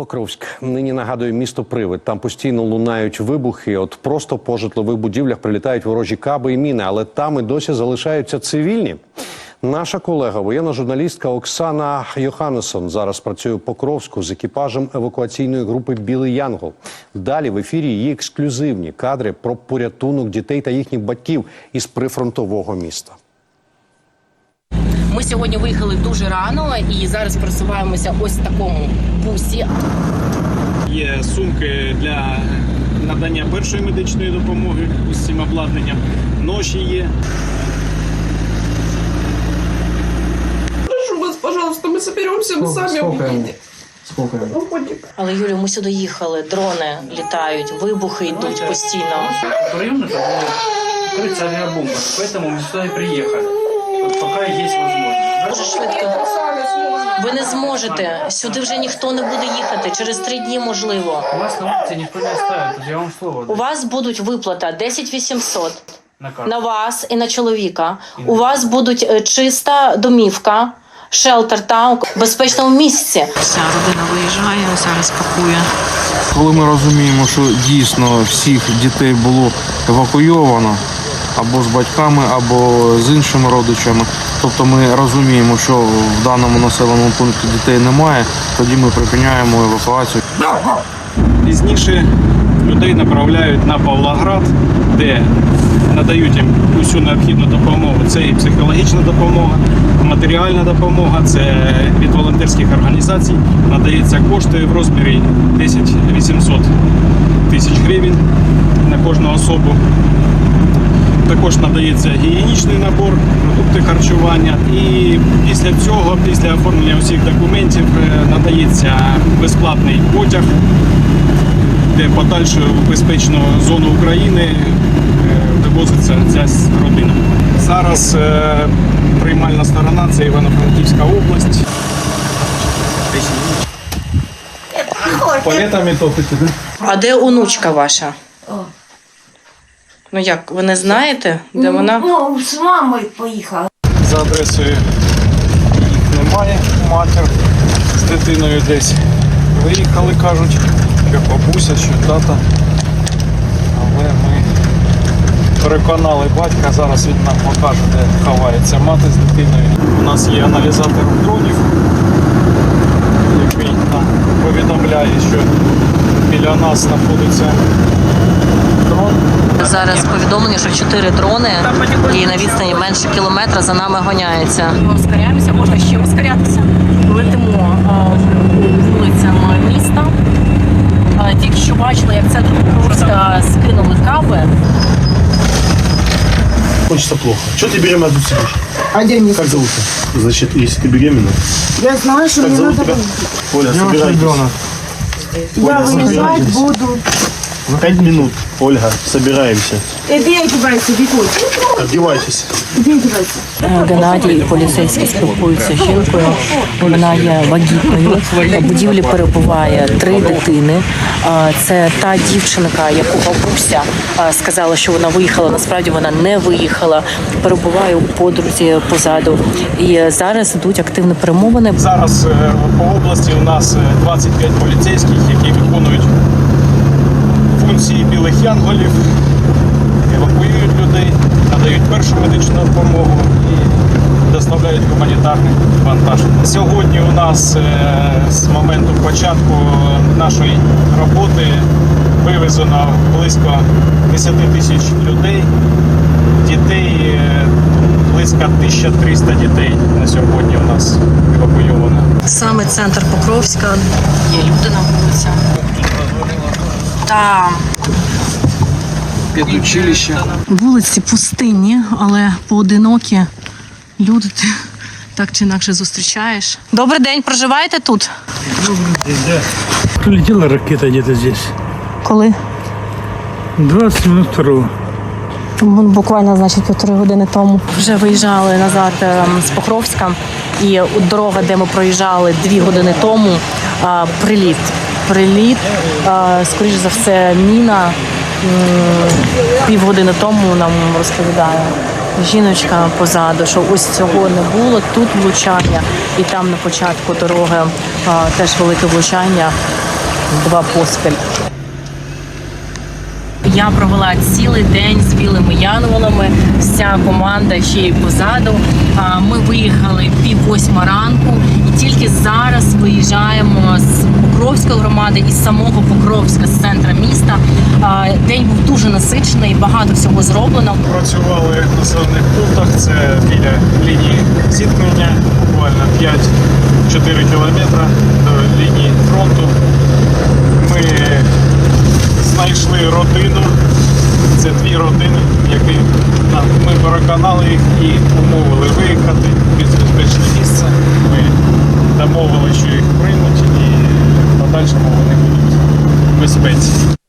Покровськ нині нагадує місто Привид. Там постійно лунають вибухи. От просто по житлових будівлях прилітають ворожі каби і міни, але там і досі залишаються цивільні. Наша колега, воєнна журналістка Оксана Йоханнесон, зараз працює у Покровську з екіпажем евакуаційної групи Білий Янгол. Далі в ефірі її ексклюзивні кадри про порятунок дітей та їхніх батьків із прифронтового міста. Ми сьогодні виїхали дуже рано і зараз просуваємося ось в такому бусі. Є сумки для надання першої медичної допомоги з цим обладнанням. Ноші є. Прошу вас, пожалуйста, мы соберемся, мы сами сколько ему? увидите. Сколько ему? Ну, годик. Але Юлю, ми сюди їхали. Дрони літають, вибухи йдуть постійно. В районе это была крыться авиабомба, поэтому мы сюда и приехали. Вот пока есть возможность. Дуже швидко. Ви не зможете. Сюди вже ніхто не буде їхати. Через три дні можливо. У вас на улице никто не оставит, вот я вам слово У даю. вас будуть виплата 10 800 на карту. на вас і на чоловіка. У вас будуть е, чиста домівка, шелтер та в безпечному місці. Вся родина виїжджає, зараз пакує. Коли ми розуміємо, що дійсно всіх дітей було евакуйовано або з батьками, або з іншими родичами, тобто ми розуміємо, що в даному населеному пункті дітей немає, тоді ми припиняємо евакуацію. Пізніше людей направляють на Павлоград, де надають їм усю необхідну допомогу. Це і психологічна допомога, матеріальна допомога, це від волонтерських організацій надається кошти в розмірі 10 800 тисяч гривень на кожну особу. Також надається гігієнічний набор, продукти харчування. І після цього, після оформлення усіх документів, е, надається безплатний потяг, де подальше в безпечну зону України е, вивозиться ця родина. Зараз е, приймальна сторона це Івано-Франківська область. Палетами топите, да? А де онучка ваша? Ну як, ви не знаєте, де вона? Ну, з мамою поїхала. За адресою їх немає. Матір з дитиною десь виїхали, кажуть, чи бабуся, чи тата. Але ми переконали батька, зараз він нам покаже, де ховається мати з дитиною. У нас є аналізатор дронів, який нам повідомляє, що біля нас знаходиться дрон. Зараз повідомлення, що чотири дрони і на відстані менше кілометра за нами гоняються. Ми ускоряємося, можна ще ускорятися. Летимо е, вулицями міста. Е, Тільки що бачили, як центр Покровська скинули каби. Хочется плохо. Что ты беременна сидишь? А де мені? Как зовут? Значит, если ты беременна, Я знаю, що как мені зовут треба. тебя? Оля, собирайтесь. Я виїжджати буду. Пять минут, Ольга, собираемся. Іди одівайся, бігуй. Одевайтесь. Іди одівайся. Геннадій і поліцейські спілкуються з жінкою. Вона є вагітною. У будівлі перебуває три дитини. Це та дівчинка, яку бабуся а, сказала, що вона виїхала. Насправді вона не виїхала. Перебуває у подрузі позаду. І зараз йдуть активні перемовини. Зараз е, по області у нас е, 25 поліцейських, які виконують функції білих янголів, евакуюють людей, надають першу медичну допомогу і доставляють гуманітарний вантаж. Сьогодні у нас е, з моменту початку нашої роботи вивезено близько 10 тисяч людей. Дітей е, близько 1300 дітей на сьогодні у нас евакуйовано. Саме центр Покровська. Є люди на вулицях. Там Педучилище. вулиці пустинні, але поодинокі. Люди ти так чи інакше зустрічаєш. Добрий день, проживаєте тут? Добрий Прилетела ракета где-то здесь. Коли? 20 минут второго. Буквально, значить, півтори години тому. Вже виїжджали назад ем, з Покровська, і дорога, де ми проїжджали дві години тому, приліт. Приліт, а, скоріш за все, міна. Півгодини тому нам розповідає жіночка позаду, що ось цього не було. Тут влучання, і там на початку дороги а, теж велике влучання. два поспіль. Я провела цілий день з білими янголами. Вся команда ще й позаду. Ми виїхали пів восьма ранку, і тільки зараз виїжджаємо з Покровської громади із самого Покровська, з центра міста. День був дуже насичений, багато всього зроблено. Працювали в населених пунктах, це біля лінії зіткнення, буквально 5-4 кілометри до лінії фронту. Ми знайшли родину. Це дві родини, які ми переконали їх і умовили виїхати в безпечне місце. Ми домовили, що їх приймуть і в подальшому вони будуть в безпеці.